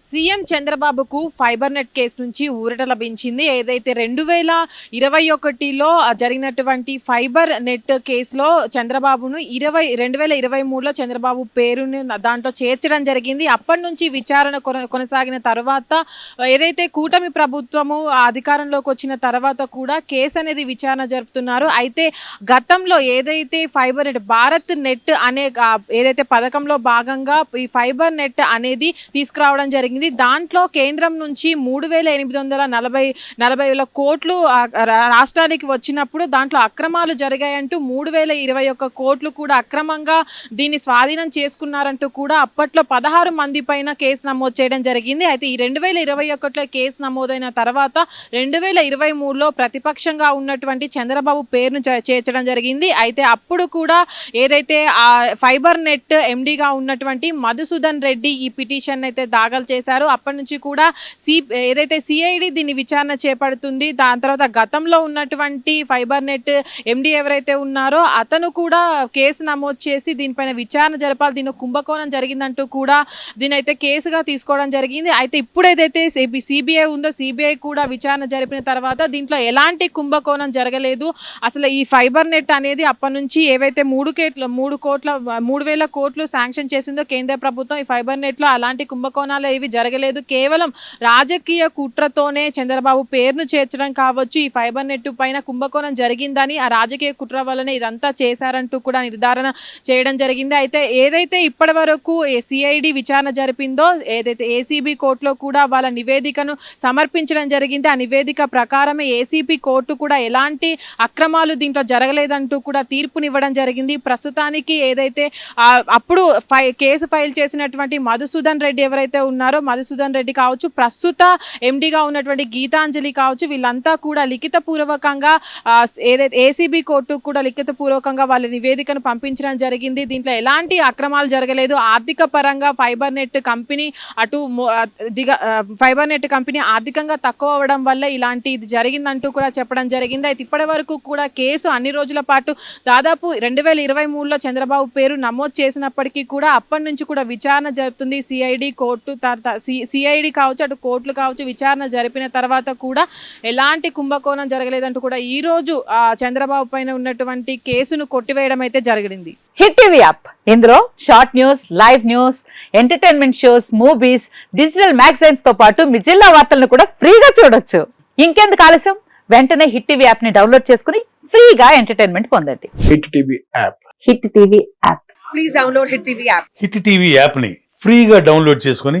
CM చంద్రబాబుకు fibre net case నుంచి ఊరట లభించింది. ఏదైతే రెండు వేల ఇరవై ఒకటిలో జరిగినటువంటి ఫైబర్ నెట్ కేసులో చంద్రబాబును ఇరవై రెండు వేల ఇరవై మూడులో చంద్రబాబు పేరుని దాంట్లో చేర్చడం జరిగింది. అప్పటి నుంచి విచారణ కొన- కొనసాగిన తర్వాత ఏదైతే కూటమి ప్రభుత్వము అధికారంలోకి వచ్చిన తర్వాత కూడా కేసు అనేది విచారణ జరుపుతున్నారు. అయితే గతంలో ఏదైతే ఫైబర్ నెట్ భారత్ నెట్ అనే ఏదైతే పథకంలో భాగంగా ఈ ఫైబర్ నెట్ అనేది తీసుకురావడం జరిగింది. దాంట్లో కేంద్రం నుంచి మూడు వేల ఎనిమిది వందల నలభై నలభై వేల కోట్లు రా- రాష్ట్రానికి వచ్చినప్పుడు దాంట్లో అక్రమాలు జరిగాయంటూ మూడు వేల ఇరవై ఒక్క కోట్లు కూడా అక్రమంగా దీన్ని స్వాధీనం చేసుకున్నారంటూ కూడా అప్పట్లో పదహారు మంది పైన కేసు నమోదు చేయడం జరిగింది. అయితే ఈ రెండు వేల ఇరవై ఒకటిలో కేసు నమోదైన తర్వాత రెండు వేల ఇరవై మూడులో ప్రతిపక్షంగా ఉన్నటువంటి చంద్రబాబు పేరును చేర్చడం జరిగింది. అయితే అప్పుడు కూడా ఏదైతే ఆ ఫైబర్ నెట్ ఎండీగా ఉన్నటువంటి మధుసూదన్ రెడ్డి ఈ పిటిషన్ అయితే దాఖలు చేశారు అప్పటి నుంచి కూడా సి ఏదైతే సిఐడి దీన్ని విచారణ చేపడుతుంది దాని తర్వాత గతంలో ఉన్నటువంటి ఫైబర్ నెట్ ఎండి ఎవరైతే ఉన్నారో అతను కూడా కేసు నమోదు చేసి దీనిపైన విచారణ జరపాలి దీని కుంభకోణం జరిగిందంటూ కూడా దీని అయితే కేసుగా తీసుకోవడం జరిగింది. అయితే ఇప్పుడు ఏదైతే సిబిఐ ఉందో సిబిఐ కూడా విచారణ జరిపిన తర్వాత దీంట్లో ఎలాంటి కుంభకోణం జరగలేదు. అసలు ఈ ఫైబర్ నెట్ అనేది అప్పటి నుంచి ఏవైతే మూడు కేట్ల మూడు కోట్ల మూడు వేల కోట్లు శాంక్షన్ చేసిందో కేంద్ర ప్రభుత్వం ఈ ఫైబర్ నెట్లో అలాంటి కుంభకోణాలు ఏవి జరగలేదు. కేవలం రాజకీయ కుట్రతోనే చంద్రబాబు పేరును చేర్చడం కావచ్చు ఈ ఫైబర్ నెట్ పైన కుంభకోణం జరిగిందని ఆ రాజకీయ కుట్ర వల్లనే ఇదంతా చేశారంటూ కూడా నిర్ధారణ చేయడం జరిగింది. అయితే ఏదైతే ఇప్పటి వరకు సిఐడి విచారణ జరిపిందో ఏదైతే ఏసీబీ కోర్టులో కూడా వాళ్ళ నివేదికను సమర్పించడం జరిగింది ఆ నివేదిక ప్రకారమే ఏసీబీ కోర్టు కూడా ఎలాంటి అక్రమాలు దీంట్లో జరగలేదంటూ కూడా తీర్పునివ్వడం జరిగింది. ప్రస్తుతానికి ఏదైతే అప్పుడు ఫై కేసు ఫైల్ చేసినటువంటి మధుసూదన్ రెడ్డి ఎవరైతే ఉన్నారో మధుసూదన్ రెడ్డి కావచ్చు ప్రస్తుత ఎండిగా ఉన్నటువంటి గీతాంజలి కావచ్చు వీళ్ళంతా కూడా లిఖిత పూర్వకంగా ఏదైతే ఏసీబీ కోర్టు కూడా లిఖిత పూర్వకంగా వాళ్ళ నివేదికను పంపించడం జరిగింది. దీంట్లో ఎలాంటి అక్రమాలు జరగలేదు. ఆర్థిక పరంగా ఫైబర్ నెట్ కంపెనీ అటు దిగ ఫైబర్ నెట్ కంపెనీ ఆర్థికంగా తక్కువ అవ్వడం వల్ల ఇలాంటి ఇది జరిగిందంటూ కూడా చెప్పడం జరిగింది. అయితే ఇప్పటి వరకు కూడా కేసు అన్ని రోజుల పాటు దాదాపు రెండు వేల ఇరవై మూడులో చంద్రబాబు పేరు నమోదు చేసినప్పటికీ కూడా అప్పటి నుంచి కూడా విచారణ జరుగుతుంది సిఐడి కోర్టు సిఐడి కావచ్చు అటు కోర్టులు కావచ్చు విచారణ జరిపిన తర్వాత కూడా ఎలాంటి కుంభకోణం జరగలేదంటూ కూడా ఈ రోజు ఆ, చంద్రబాబు పైన ఉన్నటువంటి కేసును కొట్టివేయడం అయితే జరిగింది. Hit TV app. ఇందులో short news live news entertainment shows movies digital మ్యాగజైన్స్తో పాటు మీ జిల్లా వార్తలను కూడా ఫ్రీగా చూడొచ్చు. ఇంకెందుకు ఆలస్యం? వెంటనే హిట్ టీవీ యాప్ని డౌన్లోడ్ చేసుకుని ఫ్రీగా ఎంటర్టైన్మెంట్ పొందండి. Hit TV app. Hit TV app. Please download Hit TV app. Hit TV యాప్ని ఫ్రీగా డౌన్లోడ్ చేసుకొని